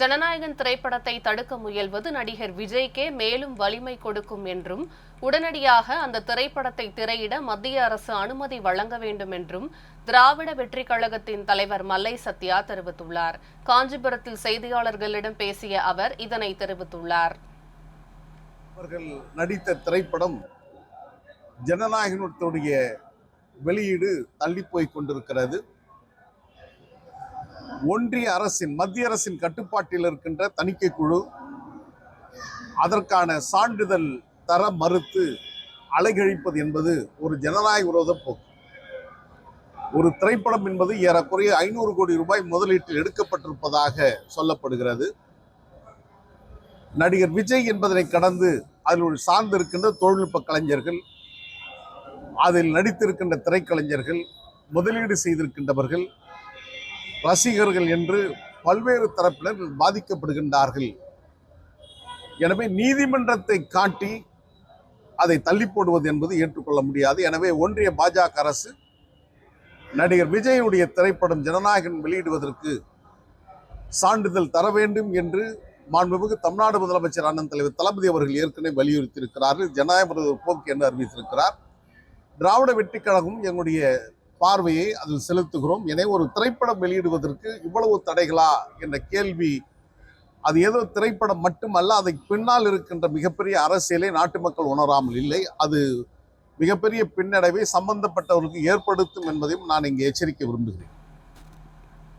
ஜனநாயகன் திரைப்படத்தை தடுக்க முயல்வது நடிகர் விஜய்க்கே மேலும் வலிமை கொடுக்கும் என்றும் உடனடியாக அந்த திரைப்படத்தை திரையிட மத்திய அரசு அனுமதி வழங்க வேண்டும் என்றும் திராவிட வெற்றிக் கழகத்தின் தலைவர் மல்லை சத்யா தெரிவித்துள்ளார். காஞ்சிபுரத்தில் செய்தியாளர்களிடம் பேசிய அவர் இதனை தெரிவித்துள்ளார். அவர்கள் நடித்த திரைப்படம் ஜனநாயகனுடைய வெளியீடு தள்ளிப்போய் கொண்டிருக்கிறது. ஒன்றிய அரசின் மத்திய அரசின் கட்டுப்பாட்டில் இருக்கின்ற தணிக்கை குழு அதற்கான சான்றிதழ் தர மறுத்து அலைகழிப்பது என்பது ஒரு ஜனநாயக விரோத போக்கு. ஒரு திரைப்படம் என்பது ஏறக்குறைய ஐநூறு கோடி ரூபாய் முதலீட்டில் எடுக்கப்பட்டிருப்பதாக சொல்லப்படுகிறது. நடிகர் விஜய் என்பதனை கடந்து அதில் ஒரு சார்ந்திருக்கின்ற தொழில்நுட்ப கலைஞர்கள் அதில் நடித்திருக்கின்ற திரைக்கலைஞர்கள் முதலீடு செய்திருக்கின்றவர்கள் ரசிகர்கள் என்று பல்வேறு தரப்பினர் பாதிக்கப்படுகின்றார்கள். எனவே நீதிமன்றத்தை காட்டி அதை தள்ளி போடுவது என்பது ஏற்றுக்கொள்ள முடியாது. எனவே ஒன்றிய பாஜக அரசு நடிகர் விஜயுடைய திரைப்படம் ஜனநாயகன் வெளியிடுவதற்கு சான்றிதழ் தர வேண்டும் என்று மாண்புமிகு தமிழ்நாடு முதலமைச்சர் அண்ணன் தலைவர் தளபதி அவர்கள் ஏற்கனவே வலியுறுத்தி இருக்கிறார்கள் ஜனநாயக போக்கு என்று அறிவித்திருக்கிறார். திராவிட வெற்றி கழகம் எங்களுடைய பார்வையை அதில் செலுத்துகிறோம். எனவே ஒரு திரைப்படம் வெளியிடுவதற்கு இவ்வளவு தடைகளா? என்ற கேள்வி. அது ஏதோ திரைப்படம் மட்டுமல்ல அதை பின்னால் இருக்கின்ற மிகப்பெரிய அரசியலை நாட்டு மக்கள் உணராமல் இல்லை. அது மிகப்பெரிய பின்னடைவை சம்பந்தப்பட்டவர்களுக்கு ஏற்படுத்தும் என்பதையும் நான் இங்கே எச்சரிக்க விரும்புகிறேன்.